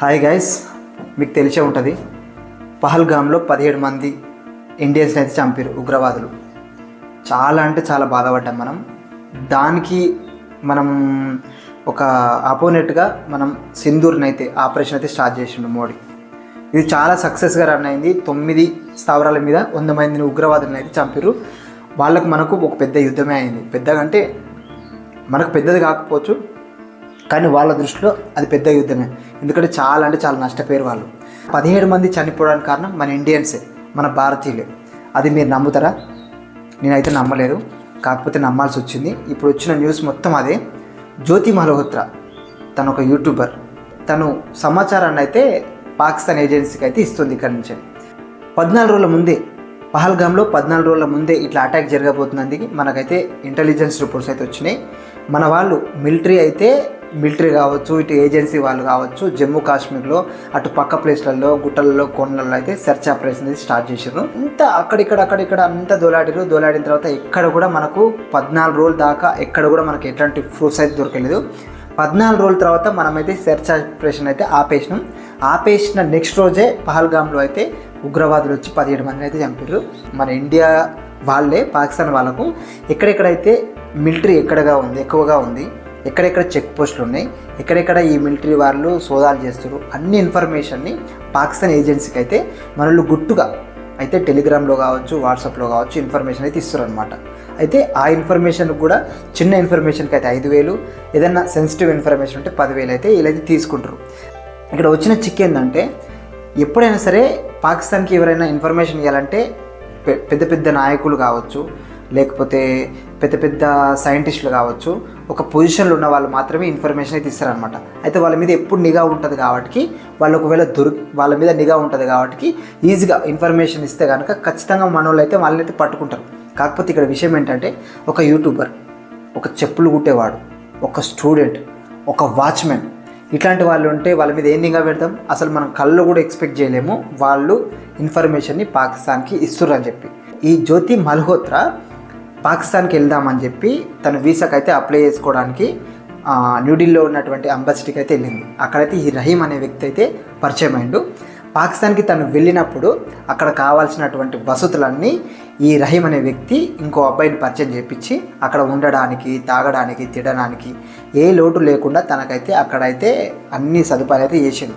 Hi guys మీకు తెలిసే ఉంటుంది పహల్గామ్లో పదిహేడు మంది ఇండియన్స్ని అయితే చంపారు ఉగ్రవాదులు. చాలా అంటే చాలా బాధపడ్డాం మనం. దానికి మనం ఒక అపోనెట్గా మనం సింధూర్ని అయితే ఆపరేషన్ అయితే స్టార్ట్ చేసిండు మోడీ. ఇది చాలా సక్సెస్గా రన్ అయింది. తొమ్మిది స్థావరాల మీద వంద మందిని ఉగ్రవాదులను అయితే చంపారు వాళ్ళకు మనకు ఒక పెద్ద యుద్ధమే అయింది. పెద్దగా అంటే మనకు పెద్దది కాకపోవచ్చు కానీ వాళ్ళ దృష్టిలో అది పెద్ద యుద్ధమే. ఎందుకంటే చాలా అంటే చాలా నష్టపోయారు వాళ్ళు. పదిహేడు మంది చనిపోవడానికి కారణం మన ఇండియన్సే మన భారతీయులే. అది మీరు నమ్ముతారా? నేనైతే నమ్మలేదు. కాకపోతే నమ్మాల్సి వచ్చింది. ఇప్పుడు వచ్చిన న్యూస్ మొత్తం అదే. జ్యోతి మల్హోత్రా తను ఒక యూట్యూబర్. తను సమాచారాన్ని అయితే పాకిస్తాన్ ఏజెన్సీకి అయితే ఇస్తుంది ఇక్కడి నుంచి. పద్నాలుగు రోజుల ముందే పహల్గామ్లో పద్నాలుగు రోజుల ముందే ఇట్లా అటాక్ జరగబోతున్నందుకు మనకైతే ఇంటెలిజెన్స్ రిపోర్ట్స్ అయితే వచ్చినాయి. మన వాళ్ళు మిలిటరీ అయితే మిలిటరీ కావచ్చు ఇటు ఏజెన్సీ వాళ్ళు కావచ్చు జమ్మూ కాశ్మీర్లో అటు పక్క ప్లేస్లలో గుట్టలలో కొండలలో అయితే సెర్చ్ ఆపరేషన్ అనేది స్టార్ట్ చేశారు. ఇంత అక్కడిక్కడ అక్కడిక్కడ అంత దోలాడిరు. దోలాడిన తర్వాత ఎక్కడ కూడా మనకు పద్నాలుగు రోజుల దాకా ఎక్కడ కూడా మనకు ఎట్లాంటి ఫ్రూట్స్ అయితే దొరకలేదు. పద్నాలుగు రోజుల తర్వాత మనమైతే సెర్చ్ ఆపరేషన్ అయితే ఆపేసినాం. ఆపేసిన నెక్స్ట్ రోజే పహల్గామ్లో అయితే ఉగ్రవాదులు వచ్చి పదిహేడు మందిని అయితే చంపారు మన ఇండియా వాళ్ళే పాకిస్తాన్ వాళ్ళకు. ఎక్కడెక్కడైతే మిలిటరీ ఎక్కడగా ఉంది ఎక్కువగా ఉంది ఎక్కడెక్కడ చెక్ పోస్టులు ఉన్నాయి ఎక్కడెక్కడ ఈ మిలిటరీ వాళ్ళు సోదాలు చేస్తారు అన్ని ఇన్ఫర్మేషన్ని పాకిస్తాన్ ఏజెన్సీకి అయితే మనల్ని గుట్టుగా అయితే టెలిగ్రామ్లో కావచ్చు వాట్సాప్లో కావచ్చు ఇన్ఫర్మేషన్ అయితే ఇస్తారు అనమాట అయితే ఆ ఇన్ఫర్మేషన్ కూడా చిన్న ఇన్ఫర్మేషన్కి అయితే ఐదు వేలు ఏదైనా సెన్సిటివ్ ఇన్ఫర్మేషన్ ఉంటే పదివేలు అయితే వీళ్ళైతే తీసుకుంటారు. ఇక్కడ వచ్చిన చిక్ ఏంటంటే ఎప్పుడైనా సరే పాకిస్తాన్కి ఎవరైనా ఇన్ఫర్మేషన్ ఇవ్వాలంటే పె- పెద్ద పెద్ద నాయకులు కావచ్చు లేకపోతే పెద్ద పెద్ద సైంటిస్టులు కావచ్చు ఒక పొజిషన్లో ఉన్న వాళ్ళు మాత్రమే ఇన్ఫర్మేషన్ అయితే ఇస్తారనమాట అయితే వాళ్ళ మీద ఎప్పుడు నిఘా ఉంటుంది కాబట్టి వాళ్ళు ఒకవేళ దొరి వాళ్ళ మీద నిఘా ఉంటుంది కాబట్టి ఈజీగా ఇన్ఫర్మేషన్ ఇస్తే కనుక ఖచ్చితంగా మన వాళ్ళు అయితే వాళ్ళని అయితే పట్టుకుంటారు. కాకపోతే ఇక్కడ విషయం ఏంటంటే ఒక యూట్యూబర్ ఒక చెప్పులు కుట్టేవాడు ఒక స్టూడెంట్ ఒక వాచ్మెన్ ఇట్లాంటి వాళ్ళు ఉంటే వాళ్ళ మీద ఏం నిఘా పెడతాం? అసలు మనం కళ్ళు కూడా ఎక్స్పెక్ట్ చేయలేము. వాళ్ళు ఇన్ఫర్మేషన్ని పాకిస్తాన్కి ఇస్తుర్రని చెప్పి. ఈ జ్యోతి మల్హోత్రా పాకిస్తాన్కి వెళ్దామని చెప్పి తను వీసాకి అయితే అప్లై చేసుకోవడానికి న్యూఢిల్లీలో ఉన్నటువంటి అంబాసిడీకి అయితే వెళ్ళింది. అక్కడైతే ఈ రహీం అనే వ్యక్తి అయితే పరిచయం అయిండు పాకిస్తాన్కి తను వెళ్ళినప్పుడు అక్కడ కావాల్సినటువంటి వసతులన్నీ ఈ రహీం అనే వ్యక్తి ఇంకో అబ్బాయిని పరిచయం చేపించి అక్కడ ఉండడానికి తాగడానికి తినడానికి ఏ లోటు లేకుండా తనకైతే అక్కడైతే అన్ని సదుపాయాలు అయితే చేసిండు.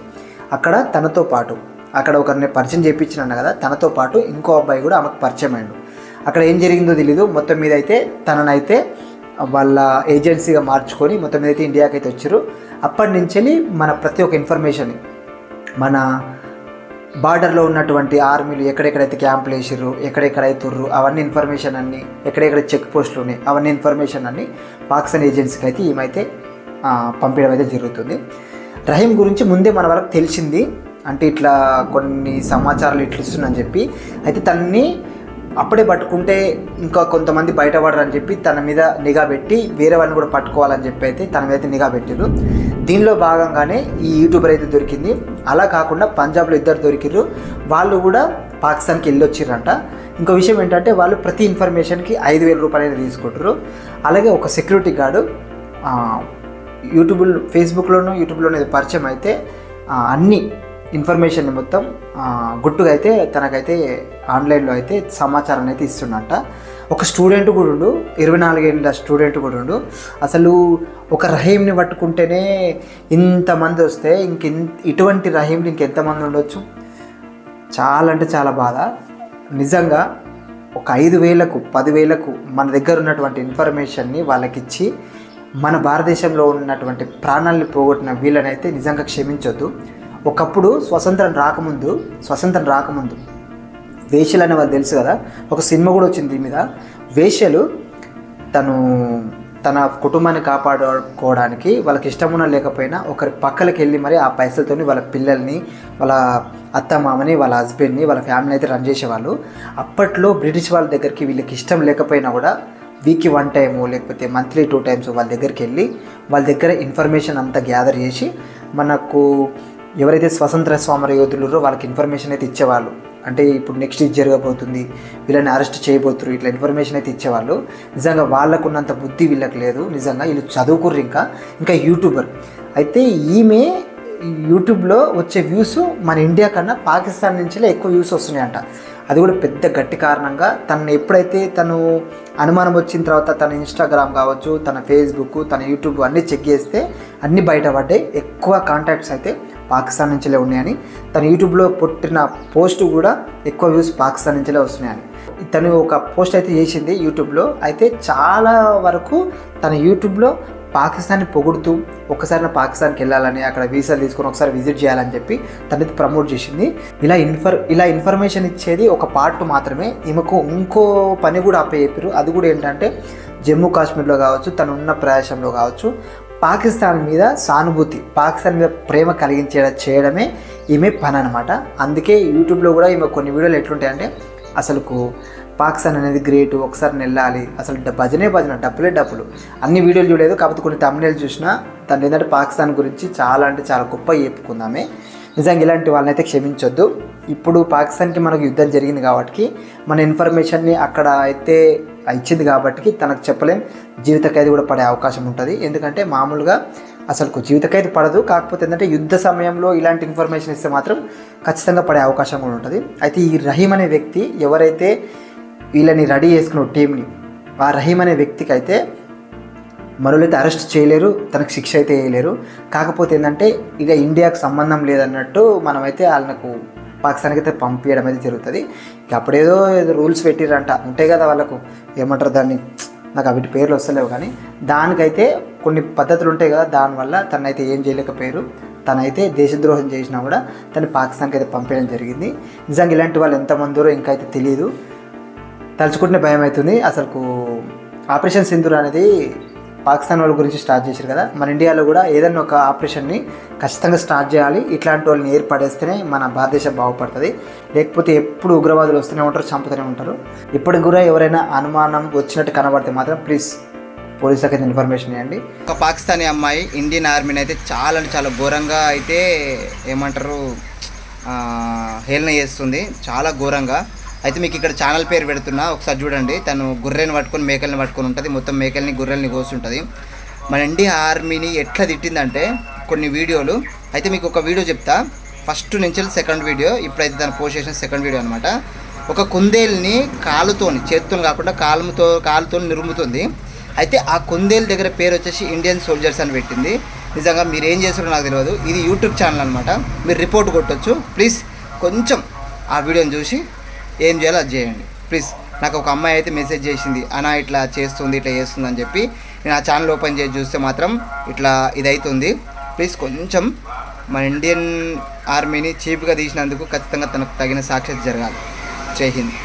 అక్కడ తనతో పాటు అక్కడ ఒకరిని పరిచయం చేయించినాను కదా తనతో పాటు ఇంకో అబ్బాయి కూడా ఆమెకు పరిచయం అయ్యిండు. అక్కడ ఏం జరిగిందో తెలీదు. మొత్తం మీద అయితే తననైతే వాళ్ళ ఏజెన్సీగా మార్చుకొని మొత్తం మీద అయితే ఇండియాకి అయితే వచ్చారు. అప్పటి నుంచి మన ప్రతి ఒక్క ఇన్ఫర్మేషన్ మన బార్డర్లో ఉన్నటువంటి ఆర్మీలు ఎక్కడెక్కడైతే క్యాంపులు వేసిర్రు ఎక్కడెక్కడ అవుతుర్రు అవన్నీ ఇన్ఫర్మేషన్ అన్నీ ఎక్కడెక్కడ చెక్ పోస్టులు ఉన్నాయి అవన్నీ ఇన్ఫర్మేషన్ అన్ని పాకిస్తాన్ ఏజెన్సీకి అయితే ఏమైతే పంపించడం అయితే జరుగుతుంది. రహీం గురించి ముందే మన వాళ్ళకి తెలిసింది. అంటే ఇట్లా కొన్ని సమాచారాలు ఇట్లా ఇస్తుందని చెప్పి అయితే తనని అప్పుడే పట్టుకుంటే ఇంకా కొంతమంది బయటపడరు అని చెప్పి తన మీద నిఘా పెట్టి వేరే వాళ్ళని కూడా పట్టుకోవాలని చెప్పి అయితే తన మీద అయితే నిఘా పెట్టారు దీనిలో భాగంగానే ఈ యూట్యూబర్ అయితే దొరికింది. అలా కాకుండా పంజాబ్లో ఇద్దరు దొరికిరు వాళ్ళు కూడా పాకిస్తాన్కి వెళ్ళి ఇంకో విషయం ఏంటంటే వాళ్ళు ప్రతి ఇన్ఫర్మేషన్కి ఐదు వేల రూపాయలు అయితే తీసుకుంటారు అలాగే ఒక సెక్యూరిటీ గార్డు యూట్యూబ్లో యూట్యూబ్ ఫేస్బుక్లోనూ యూట్యూబ్లోనూ పరిచయం అయితే అన్నీ ఇన్ఫర్మేషన్ మొత్తం గుట్టుగా అయితే తనకైతే ఆన్లైన్లో అయితే సమాచారాన్ని అయితే ఇస్తున్నట్ట ఒక స్టూడెంట్ కూడా ఉండు ఇరవై నాలుగేళ్ళ స్టూడెంట్ కూడా ఉండు అసలు ఒక రహీంని పట్టుకుంటేనే ఇంతమంది వస్తే ఇంక ఇటువంటి రహీంలు ఇంకెంతమంది ఉండొచ్చు? చాలా అంటే చాలా బాధ. నిజంగా ఒక ఐదు వేలకు పదివేలకు మన దగ్గర ఉన్నటువంటి ఇన్ఫర్మేషన్ని వాళ్ళకిచ్చి మన భారతదేశంలో ఉన్నటువంటి ప్రాణాలను పోగొట్టిన వీళ్ళనైతే నిజంగా క్షమించొద్దు. ఒకప్పుడు స్వతంత్రం రాకముందు స్వతంత్రం రాకముందు వేషలు అనే వాళ్ళు తెలుసు కదా ఒక సినిమా కూడా వచ్చింది దీని మీద. వేషలు తను తన కుటుంబాన్ని కాపాడుకోవడానికి వాళ్ళకి ఇష్టమున్నా లేకపోయినా ఒకరి పక్కలకి వెళ్ళి మరి ఆ పైసలతోని వాళ్ళ పిల్లల్ని వాళ్ళ అత్త మామని వాళ్ళ హస్బెండ్ని వాళ్ళ ఫ్యామిలీ అయితే రన్ చేసేవాళ్ళు. అప్పట్లో బ్రిటిష్ వాళ్ళ దగ్గరికి వీళ్ళకి ఇష్టం లేకపోయినా కూడా వీక్కి వన్ టైము లేకపోతే మంత్లీ టూ టైమ్స్ వాళ్ళ దగ్గరికి వెళ్ళి వాళ్ళ దగ్గర ఇన్ఫర్మేషన్ అంతా గ్యాదర్ చేసి మనకు ఎవరైతే స్వతంత్ర స్వామర యోధులురో వాళ్ళకి ఇన్ఫర్మేషన్ అయితే ఇచ్చేవాళ్ళు. అంటే ఇప్పుడు నెక్స్ట్ ఇది జరగబోతుంది వీళ్ళని అరెస్ట్ చేయబోతున్నారు ఇట్లా ఇన్ఫర్మేషన్ అయితే ఇచ్చేవాళ్ళు. నిజంగా వాళ్ళకున్నంత బుద్ధి వీళ్ళకి లేదు. నిజంగా వీళ్ళు చదువుకుర్రు ఇంకా ఇంకా యూట్యూబర్ అయితే ఈమె యూట్యూబ్లో వచ్చే వ్యూస్ మన ఇండియా కన్నా పాకిస్తాన్ నుంచే ఎక్కువ వ్యూస్ వస్తున్నాయంట. అది కూడా పెద్ద గట్టి కారణంగా తను ఎప్పుడైతే తను అనుమానం వచ్చిన తర్వాత తన ఇన్స్టాగ్రామ్ కావచ్చు తన ఫేస్బుక్ తన యూట్యూబ్ అన్నీ చెక్ చేస్తే అన్నీ బయటపడ్డాయి. ఎక్కువ కాంటాక్ట్స్ అయితే పాకిస్తాన్ నుంచిలే ఉన్నాయని. తన యూట్యూబ్లో పుట్టిన పోస్ట్ కూడా ఎక్కువ వ్యూస్ పాకిస్తాన్ నుంచిలే వస్తున్నాయని. తను ఒక పోస్ట్ అయితే చేసింది యూట్యూబ్లో. అయితే చాలా వరకు తన యూట్యూబ్లో పాకిస్తాన్ని పొగుడుతూ ఒకసారి నా పాకిస్తాన్కి వెళ్ళాలని అక్కడ వీసాలు తీసుకొని ఒకసారి విజిట్ చేయాలని చెప్పి తనైతే ప్రమోట్ చేసింది. ఇలా ఇన్ఫర్ ఇలా ఇన్ఫర్మేషన్ ఇచ్చేది ఒక పార్ట్ మాత్రమే. ఈమెకు ఇంకో పని కూడా అప్పచెప్పారు అది కూడా ఏంటంటే జమ్మూ కాశ్మీర్లో కావచ్చు తను ఉన్న ప్రదేశంలో కావచ్చు. పాకిస్తాన్ మీద సానుభూతి పాకిస్తాన్ మీద ప్రేమ కలిగించే చేయడమే ఈమె పని అనమాట అందుకే యూట్యూబ్లో కూడా ఈమె కొన్ని వీడియోలు ఎట్లుంటాయంటే అసలుకు పాకిస్తాన్ అనేది గ్రేట్ ఒకసారి వెళ్ళాలి అసలు భజనే భజన డబ్బులే డబ్బులు. అన్ని వీడియోలు చూడలేదు కాకపోతే కొన్ని తమిళ చూసినా తను ఏంటంటే పాకిస్తాన్ గురించి చాలా అంటే చాలా గొప్ప చెప్పుకుందామే. నిజంగా ఇలాంటి వాళ్ళని అయితే క్షమించొద్దు. ఇప్పుడు పాకిస్తాన్కి మనకు యుద్ధం జరిగింది కాబట్టి మన ఇన్ఫర్మేషన్ని అక్కడ అయితే ఇచ్చింది కాబట్టి తనకు చెప్పలేం. జీవిత ఖైదు కూడా పడే అవకాశం ఉంటుంది. ఎందుకంటే మామూలుగా అసలు జీవిత ఖైదు పడదు. కాకపోతే ఏంటంటే యుద్ధ సమయంలో ఇలాంటి ఇన్ఫర్మేషన్ ఇస్తే మాత్రం ఖచ్చితంగా పడే అవకాశం కూడా ఉంటుంది. అయితే ఈ రహీం అనే వ్యక్తి ఎవరైతే వీళ్ళని రెడీ చేసుకున్న టీంని ఆ రహీం అనే వ్యక్తికి అయితే మరోలైతే అరెస్ట్ చేయలేరు. తనకు శిక్ష అయితే వేయలేరు. కాకపోతే ఏంటంటే ఇక ఇండియాకు సంబంధం లేదన్నట్టు మనమైతే వాళ్ళకు పాకిస్తాన్కి అయితే పంపించడం అయితే జరుగుతుంది. ఇక అప్పుడేదో ఏదో రూల్స్ పెట్టిరంట ఉంటాయి కదా వాళ్ళకు ఏమంటారు దాన్ని? నాకు వీటి పేర్లు వస్తలేవు కానీ దానికైతే కొన్ని పద్ధతులు ఉంటాయి కదా దానివల్ల తనైతే ఏం చేయలేకపోయారు. తనైతే దేశద్రోహం చేసినా కూడా తను పాకిస్తాన్కి అయితే పంపించడం జరిగింది. నిజంగా ఇలాంటి వాళ్ళు ఎంతమందిరో ఇంకా అయితే తెలియదు తలుచుకుంటే భయం అవుతుంది అసలు ఆపరేషన్ సింధూర్ అనేది పాకిస్తాన్ వాళ్ళ గురించి స్టార్ట్ చేశారు కదా. మన ఇండియాలో కూడా ఏదైనా ఒక ఆపరేషన్ని ఖచ్చితంగా స్టార్ట్ చేయాలి. ఇట్లాంటి వాళ్ళని ఏర్పడేస్తేనే మన భారతదేశం బాగుపడుతుంది. లేకపోతే ఎప్పుడు ఉగ్రవాదులు వస్తూనే ఉంటారు చంపుతూనే ఉంటారు. ఇప్పటికి కూడా ఎవరైనా అనుమానం వచ్చినట్టు కనబడితే మాత్రం ప్లీజ్ పోలీసులకు అయితే ఇన్ఫర్మేషన్ ఇవ్వండి. ఒక పాకిస్తానీ అమ్మాయి ఇండియన్ ఆర్మీని అయితే చాలా అంటే చాలా ఘోరంగా అయితే ఏమంటారు హేళన చేస్తుంది. చాలా ఘోరంగా. అయితే మీకు ఇక్కడ ఛానల్ పేరు పెడుతున్నా. ఒకసారి చూడండి. తను గుర్రెని పట్టుకొని మేకల్ని పట్టుకొని ఉంటుంది. మొత్తం మేకల్ని గుర్రెల్ని కోస్తుంటుంది. మన ఇండియా ఆర్మీని ఎట్లా తిట్టిందంటే కొన్ని వీడియోలు. అయితే మీకు ఒక వీడియో చెప్తా. ఫస్ట్ నుంచి సెకండ్ వీడియో ఇప్పుడైతే తను పోస్ట్ చేసిన సెకండ్ వీడియో అనమాట ఒక కుందేల్ని కాలుతోని చేతితో కాకుండా కాలుతో కాలుతో నిరుముతుంది. అయితే ఆ కుందేలు దగ్గర పేరు వచ్చేసి ఇండియన్ సోల్జర్స్ అని పెట్టింది. నిజంగా మీరు ఏం చేస్తారో నాకు తెలియదు. ఇది యూట్యూబ్ ఛానల్ అనమాట మీరు రిపోర్ట్ కొట్టొచ్చు. ప్లీజ్ కొంచెం ఆ వీడియోని చూసి ఏం చేయాలో అది చేయండి. ప్లీజ్ నాకు ఒక అమ్మాయి అయితే మెసేజ్ చేసింది. అనా ఇట్లా చేస్తుంది ఇట్లా చేస్తుంది అని చెప్పి నేను ఆ ఛానల్ ఓపెన్ చేసి చూస్తే మాత్రం ఇట్లా ఇది అవుతుంది ప్లీజ్ కొంచెం మన ఇండియన్ ఆర్మీని చీప్గా తీసినందుకు ఖచ్చితంగా తనకు తగిన సాక్షి జరగాలి. జై హింద్.